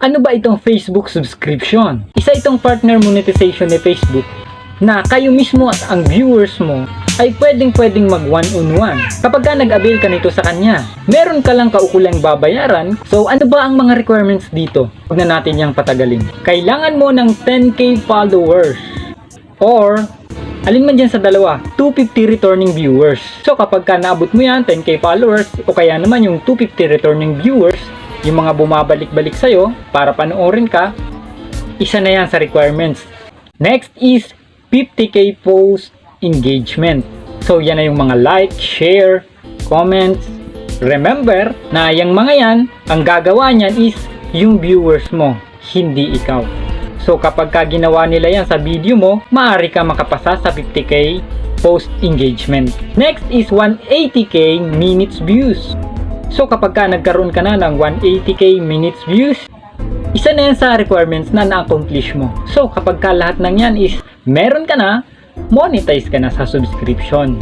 Ano ba itong Facebook subscription? Isa itong partner monetization ni Facebook na kayo mismo at ang viewers mo ay pwedeng pwedeng mag one on one kapag ka nag-avail ka nito sa kanya. Meron ka lang kaukulang babayaran. So ano ba ang mga requirements dito? Huwag na natin yung patagalin. Kailangan mo ng 10k followers or alin man dyan sa dalawa, 250 returning viewers. So kapag ka naabot mo yan, 10k followers, o kaya naman yung 250 returning viewers, yung mga bumabalik-balik sa'yo para panoorin ka, isa na yan sa requirements. Next is 50k post engagement. So yan na yung mga like, share, comments. Remember na yung mga yan, ang gagawa niyan is yung viewers mo, hindi ikaw. So kapag ka ginawa nila yan sa video mo, maaari ka makapasa sa 50k post engagement. Next is 180k minutes views. So kapag ka nagkaroon ka na ng 180k minutes views, isa na yan sa requirements na na-accomplish mo. So kapag ka lahat ng yan is meron ka na, monetize ka na sa subscription.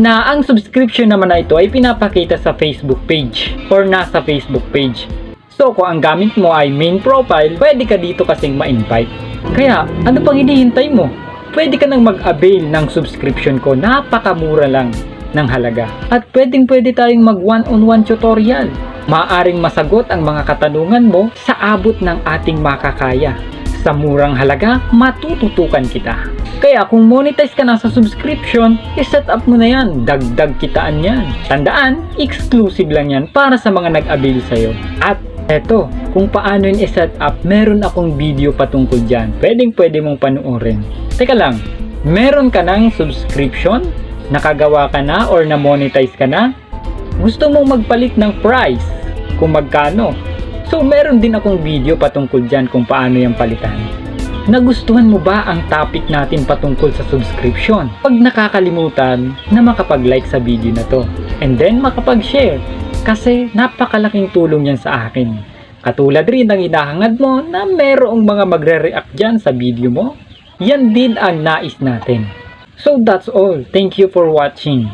Na ang subscription naman na ito ay pinapakita sa Facebook page or nasa Facebook page. So kung ang gamit mo ay main profile, pwede ka dito kasing ma-invite. Kaya ano pang hinihintay mo? Pwede ka nang mag-avail ng subscription ko, napakamura lang ng halaga. At pwedeng pwede tayong mag one-on-one tutorial. Maaring masagot ang mga katanungan mo sa abot ng ating makakaya. Sa murang halaga, matututukan kita. Kaya kung monetize ka na sa subscription, iset up mo na yan. Dagdag kitaan yan. Tandaan, exclusive lang yan para sa mga nag-avail sa'yo. At eto, kung paano yun iset up, meron akong video patungkol dyan. Pwedeng pwede mong panuorin. Teka lang, meron ka ng subscription? Nakagawa ka na or na-monetize ka na? Gusto mong magpalit ng price? Kung magkano? So meron din akong video patungkol dyan kung paano yung palitan. Nagustuhan mo ba ang topic natin patungkol sa subscription? Huwag nakakalimutan na makapag-like sa video na to. And then makapag-share. Kasi napakalaking tulong yan sa akin. Katulad rin ng inahangad mo na merong mga magre-react dyan sa video mo. Yan din ang nais natin. So that's all. Thank you for watching.